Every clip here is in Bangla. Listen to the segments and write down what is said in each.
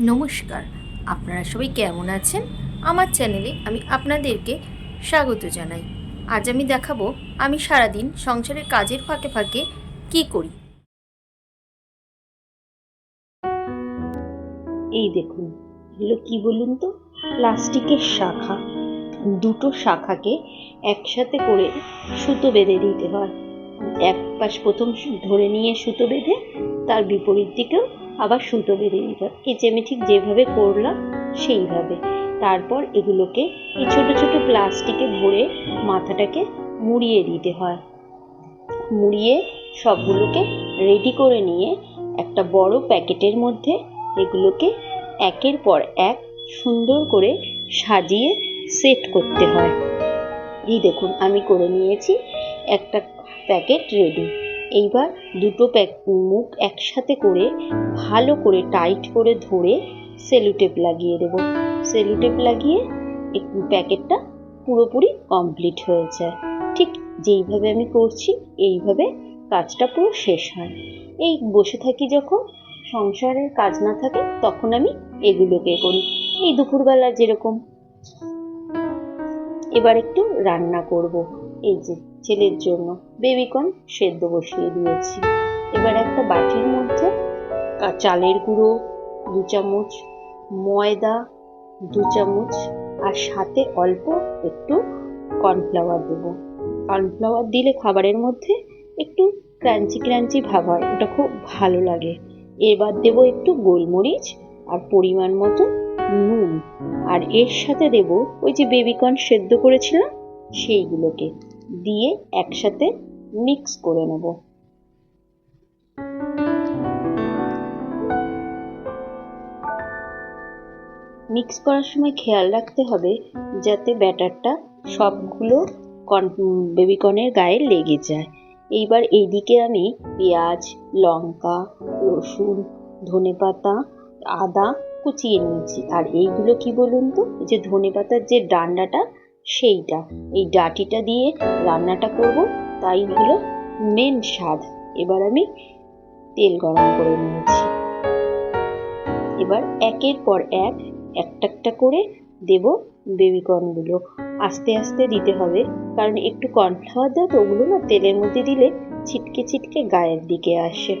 নমস্কার। আপনারা সবাই কেমন আছেন? আমার চ্যানেলে আমি আপনাদেরকে স্বাগত জানাই। আজ আমি দেখাবো আমি সারাদিন সংসারের কাজের ফাঁকে ফাঁকে কি করি। এই দেখুন, এগুলো কি বলুন তো? প্লাস্টিকের শাখা। দুটো শাখাকে একসাথে করে সুতো বেঁধে দিতে হয়। এক পাশ প্রথম ধরে নিয়ে সুতো বেঁধে, তার বিপরীত দিকেও আবার সুতো বেঁধে হয় এই যে আমি ঠিক যেভাবে করলাম, সেইভাবে। তারপর এগুলোকে এই ছোটো ছোট প্লাস্টিকে ভরে মাথাটাকে মুড়িয়ে দিতে হয়। মুড়িয়ে সবগুলোকে রেডি করে নিয়ে একটা বড় প্যাকেটের মধ্যে এগুলোকে একের পর এক সুন্দর করে সাজিয়ে সেট করতে হয়। এই দেখুন, আমি করে নিয়েছি একটা প্যাকেট রেডি এইবার দুটো প্যাক মুখ একসাথে করে ভালো করে টাইট করে ধরে সেলুটেপ লাগিয়ে দেবো। সেলুটেপ লাগিয়ে একটু প্যাকেটটা পুরোপুরি কমপ্লিট হয়ে যায় ঠিক যেইভাবে আমি করছি, এইভাবে কাজটা পুরো শেষ হয়। এই বসে থাকি যখন, সংসারের কাজ না থাকে, তখন আমি এগুলোকে করি। এই দুপুরবেলা যেরকম। এবার একটু রান্না করব। এই যে ছেলের জন্য বেবিকর্ন সেদ্ধ বসিয়ে দিয়েছি। এবার একটা বাটির মধ্যে চালের গুঁড়ো, দু চামচ ময়দা, দু চামচ আর সাথে অল্প একটু কর্নফ্লাওয়ার দেবো। কর্নফ্লাওয়ার দিলে খাবারের মধ্যে একটু ক্রাঞ্চি ক্রাঞ্চি ভাব হয়, ওটা খুব ভালো লাগে। এবার দেবো একটু গোলমরিচ আর পরিমাণ মতো নুন। আর এর সাথে দেব ওই যে বেবিকর্ন সেদ্ধ করেছিলাম, সেইগুলোকে। দিয়ে একসাথে মিক্স করে নেব। মিক্স করার সময় খেয়াল রাখতে হবে যাতে ব্যাটারটা সবগুলো কন বেবিকর্নের গায়ে লেগে যায়। এইবার এইদিকে আমি পেঁয়াজ, লঙ্কা, রসুন, ধনেপাতা, আদা কুচিয়ে নিয়েছি। আর এইগুলো কি বলুন তো? যে ধনেপাতার যে ডান্ডাটা সেইটা, এই ডাটিটা দিয়ে রান্নাটা করব। তাই হলো মেন স্বাদ। এবার আমি তেল গরম করে নিয়েছি। এবার একের পর এক একটা একটা করে দেব বেবিকর্নগুলো। আস্তে আস্তে দিতে হবে, কারণ একটু কর্নফ্লাওয়ার দেওয়া তো ওগুলো না তেলের মধ্যে দিলে ছিটকে ছিটকে গায়ের দিকে আসে।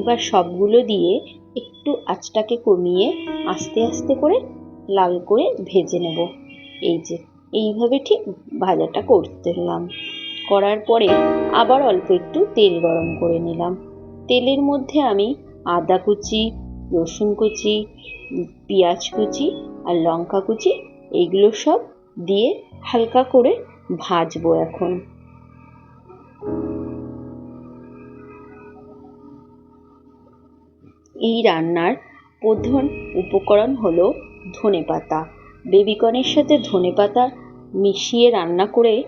এবার সবগুলো দিয়ে একটু আঁচটাকে কমিয়ে আস্তে আস্তে করে লাল করে ভেজে নেব। এই যে, এইভাবে ঠিক ভাজাটা করতেলাম করার পরে আবার অল্প একটু তেল গরম করে নিলাম। তেলের মধ্যে আমি আদা কুচি, রসুন কুচি, পেঁয়াজ কুচি আর লঙ্কা কুচি এইগুলো সব দিয়ে হালকা করে ভাজবো এখন। এই রান্নার প্রধান উপকরণ হলো ধনেপাতা। বেবিকর্নের সাথে ধনেপাতা মিশিয়ে রান্না করে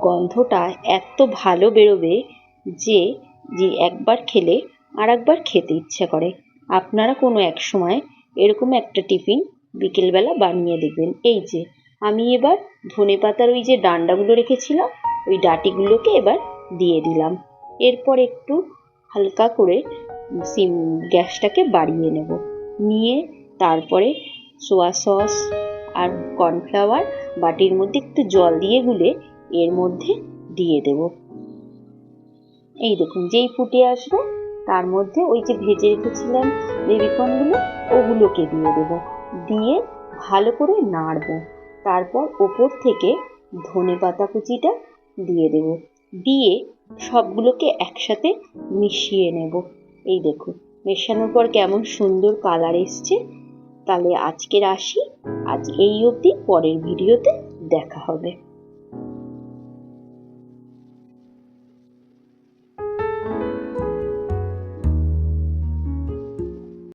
গন্ধটা এত ভালো বেরোবে যে যে একবার খেলে আর একবার খেতে ইচ্ছা করে। আপনারা কোনো এক সময় এরকম একটা টিফিন বিকেলবেলা বানিয়ে দেখবেন। এই যে, আমি এবার ধনেপাতার ওই যে ডান্ডাগুলো রেখেছিলাম, ওই ডাটিগুলোকে এবার দিয়ে দিলাম। এরপর একটু হালকা করে সিম গ্যাসটাকে বাড়িয়ে নেব। নিয়ে তারপরে সোয়া সস আর কর্নফ্লাওয়ার বাটির মধ্যে একটু জল দিয়ে গুলে এর মধ্যে দিয়ে দেব। এই দেখুন, যেই ফুটে আসবে, তার মধ্যে ওই যে ভেজে রেখেছিলাম বেবিকর্নগুলো ওগুলোকে দিয়ে দেব। দিয়ে ভালো করে নাড়বো। তারপর ওপর থেকে ধনে পাতা কুচিটা দিয়ে দেব। দিয়ে সবগুলোকে একসাথে মিশিয়ে নেব। এই দেখুন, মেশানোর পর কেমন সুন্দর কালার এসছে। তাহলে আজকের আসি, আজ এই অবধি, পরের ভিডিওতে দেখা হবে।